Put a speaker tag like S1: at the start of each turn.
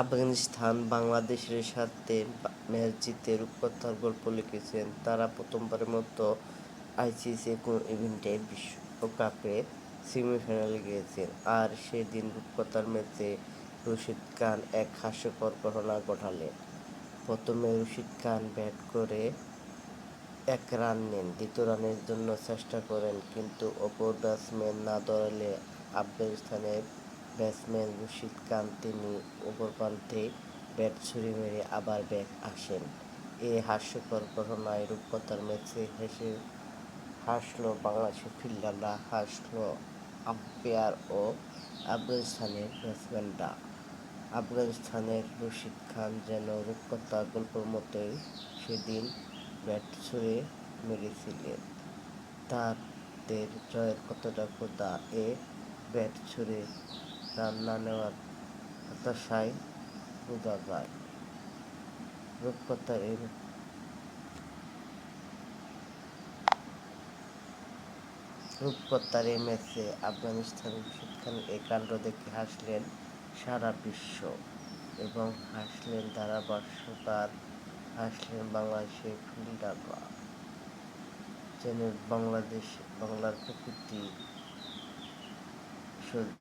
S1: আফগানিস্তান বাংলাদেশের সাথে ম্যাচ জিতে রূপকথার গল্প লিখেছেন। তারা প্রথমবারের মতো আইসিসি কোনো ইভেন্টে বিশ্বকাপে সেমিফাইনালে গিয়েছেন। আর সেদিন রূপকথার ম্যাচে রশিদ খান এক হাস্যকর ঘটনা ঘটালেন প্রথমে রশিদ খান ব্যাট করে এক রান নেন, দ্বিতীয় রানের জন্য চেষ্টা করেন, কিন্তু অপর ব্যাটসম্যান না দৌড়ালে আফগানিস্তানের ব্যাটসম্যান রশিদ খান তিনি অপর প্রান্তে ব্যাট ছুড়ে মেরে আবার ব্যাক আসেন। এ হাস্যকর ঘটনায় রূপকথার ম্যাচে হেসে হাসলো বাংলাদেশের ফিল্ডাররা, হাসলো আম্পায়ার ও আফগানিস্তানের ব্যাটসম্যানরা। আফগানিস্তানের রশিদ খান যেন রূপকথার গল্পের মতোই সেদিন ব্যাট ছুঁড়ে মেরেছিলেন। তাদের জয়ের কতটা ক্ষুধা এ ব্যাট ছুঁড়ে রান না নেওয়ার হতাশায় বোঝা যায়। রূপকথার এই রূপকথার ম্যাচে আফগানিস্তানের রশিদ খানের এই কাণ্ড দেখে হাসলেন সারা বিশ্ব এবং হাসলেন ধারাভাষ্যকার, হাসলেন বাংলাদেশের ফিল্ডাররা যেন বাংলাদেশ, বাংলার প্রকৃতি